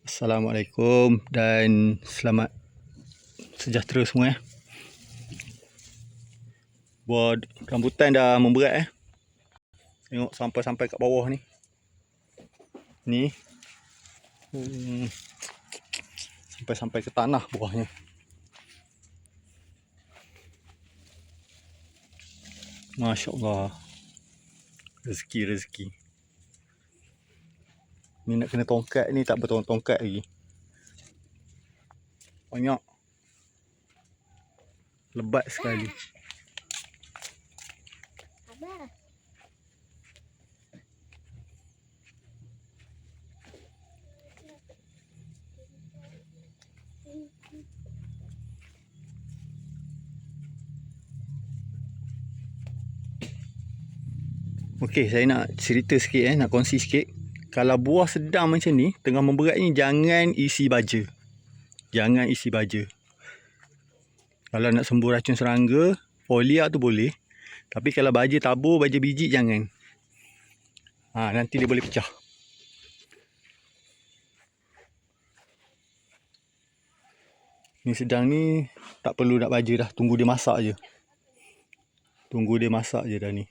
Assalamualaikum dan selamat sejahtera semua eh. Buat rambutan dah memberat eh. Tengok sampai-sampai kat bawah ni. Ni. Hmm. Sampai-sampai ke tanah buahnya. Masya Allah. Rezeki-rezeki. Ni nak kena tongkat ni tak bertongkat lagi. Banyak. Lebat sekali. Okey, saya nak cerita sikit eh, nak kongsi sikit. Kalau buah sedang macam ni, tengah memberat ni jangan isi baja. Jangan isi baja. Kalau nak sembuh racun serangga, folia tu boleh. Tapi kalau baja tabur, baja biji jangan. Ha, nanti dia boleh pecah. Ni sedang ni tak perlu nak baja dah, tunggu dia masak je. Tunggu dia masak je dah ni.